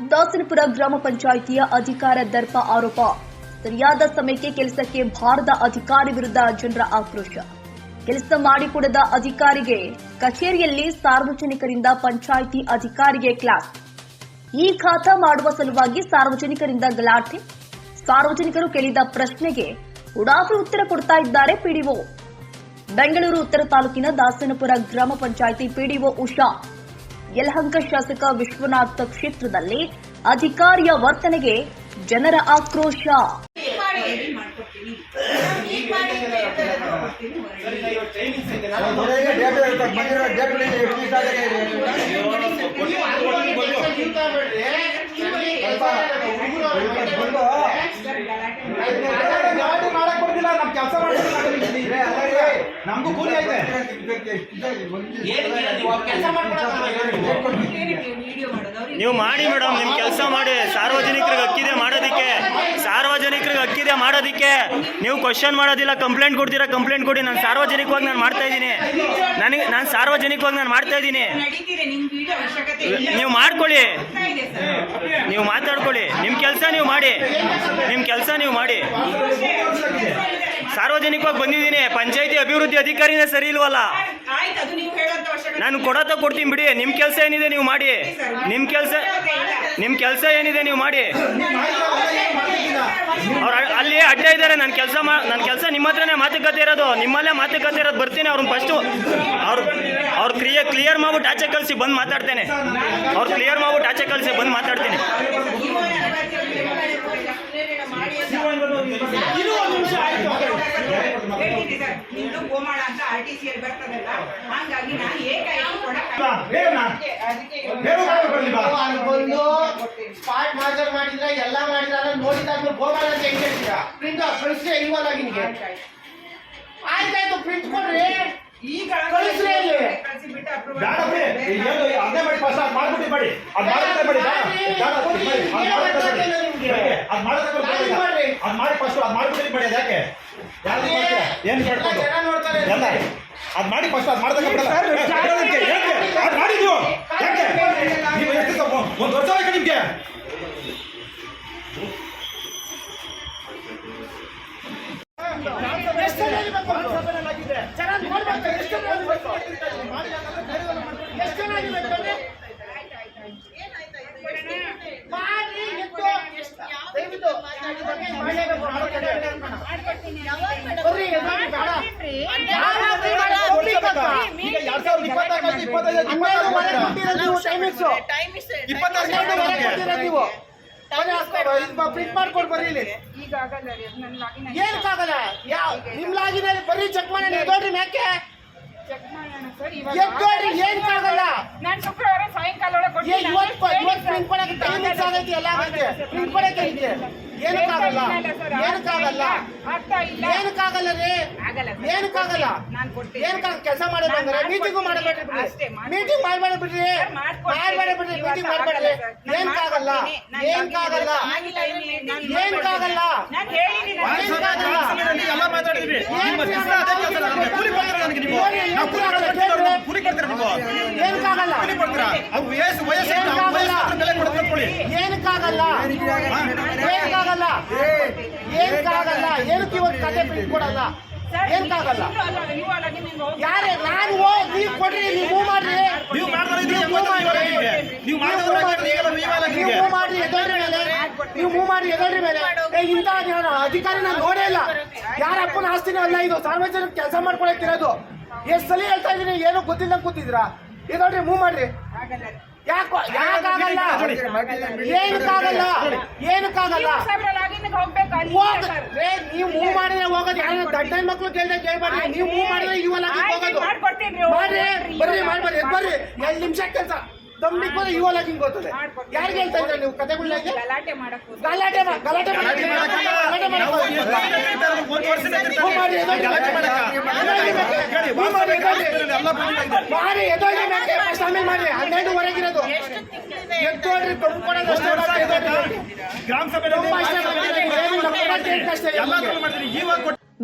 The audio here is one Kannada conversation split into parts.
ದಾಸನಪುರ ಗ್ರಾಮ ಪಂಚಾಯಿತಿಯ ಅಧಿಕಾರ ದರ್ಪ ಆರೋಪ. ಸರಿಯಾದ ಸಮಯಕ್ಕೆ ಕೆಲಸಕ್ಕೆ ಬಾರದ ಅಧಿಕಾರಿ ವಿರುದ್ಧ ಜನರ ಆಕ್ರೋಶ. ಕೆಲಸ ಮಾಡಿಕೊಡದ ಅಧಿಕಾರಿಗೆ, ಕಚೇರಿಯಲ್ಲಿ ಸಾರ್ವಜನಿಕರಿಂದ ಪಂಚಾಯಿತಿ ಅಧಿಕಾರಿಗೆ ಕ್ಲಾಸ್. ಈ ಖಾತಾ ಮಾಡುವ ಸಲುವಾಗಿ ಸಾರ್ವಜನಿಕರಿಂದ ಗಲಾಟೆ. ಸಾರ್ವಜನಿಕರು ಕೇಳಿದ ಪ್ರಶ್ನೆಗೆ ಉಡಾಫಿ ಉತ್ತರ ಕೊಡ್ತಾ ಇದ್ದಾರೆ ಪಿಡಿಒ. ಬೆಂಗಳೂರು, ಉತ್ತರ ತಾಲೂಕಿನ ದಾಸನಪುರ ಗ್ರಾಮ ಪಂಚಾಯಿತಿ ಪಿಡಿಒ ಉಷಾ. ಯಲಹಂಕ ಶಾಸಕ ವಿಶ್ವನಾಥ ಕ್ಷೇತ್ರದಲ್ಲಿ ಅಧಿಕಾರಿಯ ವರ್ತನೆಗೆ ಜನರ ಆಕ್ರೋಶ. ಮಾಡಕ್ ಕೊಡ್ತಿಲ್ಲ ನಮ್ ಕೆಲಸ ಮಾಡ್ತಿಲ್ಲ ನಮಗೂ ಕೂಲಿ ಐತೆ ನೀವು ಮಾಡಿ ಮೇಡಮ್ ನಿಮ್ ಕೆಲಸ ಮಾಡಿ. ಸಾರ್ವಜನಿಕರಿಗೆ ಹಕ್ಕಿದೆ ಮಾಡೋದಕ್ಕೆ. ಸಾರ್ವಜನಿಕರಿಗೆ ಹಕ್ಕಿದೆ ಮಾಡೋದಕ್ಕೆ. ನೀವು ಕ್ವಶನ್ ಮಾಡೋದಿಲ್ಲ ಕಂಪ್ಲೇಂಟ್ ಕೊಡ್ತೀರಾ ಕಂಪ್ಲೇಂಟ್ ಕೊಡಿ. ನಾನು ಸಾರ್ವಜನಿಕವಾಗಿ ನಾನು ಮಾಡ್ತಾ ಇದ್ದೀನಿ. ನನಗೆ ನಾನು ಸಾರ್ವಜನಿಕವಾಗಿ ನಾನು ಮಾಡ್ತಾ ಇದ್ದೀನಿ. ನಡೀತೀರಿ ನಿಮ್ ವಿಡಿಯೋ ಅವಶ್ಯಕತೆ ನೀವು ಮಾಡ್ಕೊಳ್ಳಿ. ನೀವು ಮಾತಾಡ್ಕೊಳ್ಳಿ. ನಿಮ್ಮ ಕೆಲಸ ನೀವು ಮಾಡಿ. ನಿಮ್ಮ ಕೆಲಸ ನೀವು ಮಾಡಿ. ಸಾರ್ವಜನಿಕವಾಗಿ ಬಂದಿದ್ದೀನಿ. ಪಂಚಾಯತಿ ಅಭಿವೃದ್ಧಿ ಅಧಿಕಾರಿನೇ ಸರಿ ಇಲ್ವಲ್ಲ? ಆಯ್ತು ಅದು ನೀವು ಹೇಳೋಂತ ಅವಶ್ಯಕತೆ ನಾನು ಕೊಡತ ಕೊಡ್ತೀನಿ ಬಿಡಿ. ನಿಮ್ಮ ಕೆಲಸ ಏನಿದೆ ನೀವು ಮಾಡಿ. ನಿಮ್ಮ ಕೆಲಸ ನಿಮ್ಮ ಕೆಲಸ ಏನಿದೆ ನೀವು ಮಾಡಿ. ಅವ್ರು ಅಲ್ಲಿ ಅಡ್ಡ ಇದ್ದಾರೆ. ನನ್ನ ಕೆಲಸ ಮಾ ನನ್ನ ಕೆಲಸ ನಿಮ್ಮ ಹತ್ರನೇ ಮಾತುಕತೆ ಇರೋದು. ನಿಮ್ಮಲ್ಲೇ ಮಾತುಕತೆ ಇರೋದು. ಬರ್ತೀನಿ. ಅವ್ರನ್ನ ಫಸ್ಟು ಅವ್ರು ಅವ್ರ ಕ್ಲಿಯರ್ ಕ್ಲಿಯರ್ ಮಾಡ್ಬಿಟ್ಟು ಆಚೆ ಕಳಿಸಿ ಬಂದು ಮಾತಾಡ್ತೇನೆ. ಅವ್ರು ಕ್ಲಿಯರ್ ಮಾಡ್ಬಿಟ್ಟು ಆಚೆ ಕಳಿಸಿ ಬಂದು ಮಾತಾಡ್ತೀನಿ. ಹೇಳ್ತೀನಿ ಸರ್ ನಿಮ್ದು ಗೋಮಾಳ ಅಂತ ಆರ್ ಟಿ ಸಿ ಅಲ್ಲಿ ಬರ್ತದಲ್ಲ ಹಂಗಾಗಿ ನಾನು ಏಕಾಏಕಿ ಸ್ಪಾಟ್ ಮಾರ್ಜರ್ ಮಾಡಿದ್ರೆ ಎಲ್ಲ ಮಾಡಿದ್ರಲ್ಲ ನೋಡಿದಾದ್ಮೇಲೆ ಗೋಮಾಳ ಅಂತ ಹೆಂಗ್ ಹೇಳ್ತೀರಾ? ಪ್ರಿಂಟ್ ಕಳಿಸ್ರೆ ಇಲ್ವಲ್ಲ ನಿನ್ಗೆ? ಆಯ್ತಾಯ್ತು ಪ್ರಿಂಟ್ ಕೊಡ್ರಿ. ಈಗ ಕಳಿಸ್ರಿ ಅಲ್ಲಿ. ಅದೇ ಮಾಡಿ ಫಸ್ಟ್ ಅದ್ ಮಾಡ್ಬಿಟ್ಟು ಮಾಡಿ ಅದ್ ಮಾಡೋದೇ ಮಾಡಿ ಅದ್ ಮಾಡಿ. ಅದ್ ಮಾಡೋದೇ ಮಾಡಿ. ಅದ್ ಮಾಡೋದೇ ಮಾಡಿ ಬೇಡ. ಅದ್ ಮಾಡಿ ಫಸ್ಟ್ ಅದ್ ಮಾಡ್ಬಿಟ್ಟು ಮಾಡಿ ಅದ್ ಮಾಡ್ತೀರಾ? ಏನ್ ಕೇಳ್ಕೊಂಡು ಎಲ್ಲ ಅದು ಮಾಡಿ ಫಸ್ಟ್ ಅದ್ ಮಾಡ್ದಾಗ ಬಿಡಲ್ಲ. ಅದು ಹೇಳೋದಕ್ಕೆ, ಯಾಕೆ? ನೀವು ಎಷ್ಟು? ಒಂದ್ ವರ್ಷ ಬೇಕು ನಿಮ್ಗೆ ಎಷ್ಟು ನೋಡ್ಬೇಕು ಎಷ್ಟು ಚೆನ್ನಾಗಿರ್ಬೇಕು ನೋಡಿ. ಮಾಡಿ ಎದ್ದು ದಯವಿಟ್ಟು ಇದ್ರ ಬಗ್ಗೆ ಮಾಡ್ಲೇಬೇಕು, ಮಾಡ್ಲೇಬೇಕು. ಬರ್ರಿ, ಎದ್ದು ಬೇಡ. ಬೇಡ, public ಅಂತ. ಈಗ ಎರಡ್ ಸಾವಿರದ ಇಪ್ಪತ್ನಾಲ್ಕು ಇಪ್ಪತ್ತೈದು ಹನ್ನೆರಡುವರೆ ಇಪ್ಪತ್ತಾರು ಕೊಟ್ಟಿರೋದು ನೀವು timings. ಇಪ್ಪತ್ತಾರು ಹನ್ನೆರಡುವರೆ ಕೊಟ್ಟಿರೋದು ನೀವು ಬನ್ನಿ, ಹಾಕ್ಕೊಂಡು, ಇದು ಪ್ರಿಂಟ್ ಏನಕ್ಕಾಗಲ್ಲ ಯಾವ ನಿಮ್ ಲಾಗಿನ ಬರೀ ಚೆಕ್ ಮಾಡಿ ಎದ್ದೋಡ್ರಿ ಮ್ಯಾಕೆ ಏನಕ್ಕಾಗಲ್ಲ ನಾನು ಸಾಯಂಕಾಲ ಒಳಗೆ ಪ್ರಿಂಟ್ ಆಗೈತೆ ಪ್ರಿಂಟ್ ಕೊಡಕ್ಕೆ ಐತೆ ಏನಕ್ಕಾಗಲ್ಲ? ಏನಕ್ಕಾಗಲ್ಲ? ಏನಕ್ಕಾಗಲ್ಲ? ರೀ. ಏನಕ್ಕಾಗಲ್ಲ. ಏನಕ್ಕಾಗ ಕೆಲಸ ಅಂದ್ರೆ ನಾನ್ ಮೀಟಿಂಗು ಮಾಡಬೇಡ್ರಿ ಬಿಡ್ರಿ ಅಷ್ಟೇ, ಮೀಟಿಂಗ್ ಮಾಡಬೇಡ ಬಿಡ್ರಿ ಸರ್, ಮಾಡ್ಕೊಡ್ತೀನಿ. ಮಾಡಬೇಡ ಬಿಡ್ರಿ ಮೀಟಿಂಗ್ ಮಾಡಬೇಡ್ರಿ ಆಗಲ್ಲ ಸರ್. ನಾನ್ ಏನಕ್ಕಾಗಲ್ಲ ಏನಕ್ಕಾಗಲ್ಲ ಇಲ್ಲಿ. ನಾನ್ ಏನಕ್ಕಾಗಲ್ಲ ಎಲ್ಲ ಏನಕ್ಕಾಗಲ್ಲ ಅವು ವಯಸ್ಸು ಬೆಲೆ ಏನಕ್ಕಾಗಲ್ಲ ಏನಕ್ಕಾಗಲ್ಲ ಏನಕ್ಕಾಗಲ್ಲ ಏನಕ್ಕೆ ಇವತ್ತು ಕತೆ ಪ್ರಿಂಟ್ ಕೊಡಲ್ಲ. ಏನಕ್ಕಾಗಲ್ಲ ಯಾರೇ ನಾನು ಹೋಗ್ ನೀವು ಕೊಡ್ರಿ ನೀವು ಮೂವ್ ಮಾಡ್ರಿ ನೀವು. ನೀವು. ಮೂವ್ ಮಾಡ್ರಿ ಎದೋಡ್ರಿ ಮೇಲೆ ನೀವು ಮೂವ್ ಮಾಡ್ರಿ ಎದೋಡ್ರಿ ಮೇಲೆ ಏ ಇಂಥ ಅಧಿಕಾರಿ ನಾನು ನೋಡೇ ಇಲ್ಲ ಯಾರ ಅಪ್ಪನ ಆಸ್ತಿನೂ ಅಲ್ಲ ಇದು ಸಾರ್ವಜನಿಕ ಕೆಲಸ ಮಾಡ್ಕೊಳಕ್ಕಿರೋದು ಎಷ್ಟು ಸಲ ಹೇಳ್ತಾ ಇದೀನಿ ಏನು ಗೊತ್ತಿಲ್ಲ ಕೂತಿದ್ರಾ ಎದೋಡ್ರಿ ಮೂವ್ ಮಾಡ್ರಿ ಯಾಕೆ ಯಾಕೋ ಯಾಕಾಗಲ್ಲ ಏನಕ್ಕಾಗಲ್ಲ ಏನಕ್ಕಾಗಲ್ಲ ಹೋಗ್ ರೇ, ನೀವು ಮೂವ್ ಮಾಡಿದ್ರೆ ಹೋಗೋದು. ಯಾರು ದಡ್ಡ ಮಕ್ಕಳು ಕೇಳ್ದಾಗ ಕೇಳ್ಬೇಡ್ರಿ ನೀವು ಮೂವ್ ಮಾಡಿದ್ರೆ ಇವಲ್ಲ ಹೋಗೋದು. ಮಾಡ್ರಿ ಬರ್ರಿ ಮಾಡ್ಬರ್ರಿ ಬರ್ರಿ. ಎರಡು ನಿಮಿಷ ಕೆಲಸ? ಹೋದ್ರೆ ಇವೆಲ್ಲ ಹಿಂಗ್ ಗೊತ್ತದೆ. ಯಾರಿಗೆ ಹೇಳ್ತಾ ಇದ್ರೆ ನೀವು? ಕತೆಗಳಾಗಿ ಗಲಾಟೆ ಮಾಡಕ್. ಗಲಾಟೆ ಗಲಾಟೆ ಮಾಡಿ ಫಸ್ಟ್ ಆಮೇಲೆ ಮಾಡಿ ಹನ್ನೆರಡುವರೆಗಿರೋದು. ಎದ್ದೋಡ್ರಿ ತುಂಬಿಕೊಡೋದು ಅಷ್ಟೇ ಬರ್ತದೆ, ಎದ್ದೋಡ್ರಿ. ಗ್ರಾಮ ಸಭೆ ಅಷ್ಟೇ ಅಷ್ಟೇ ಇವಾಗ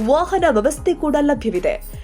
ವಾಹನ ವ್ಯವಸ್ಥೆ ಕೂಡ ಲಭ್ಯವಿದೆ.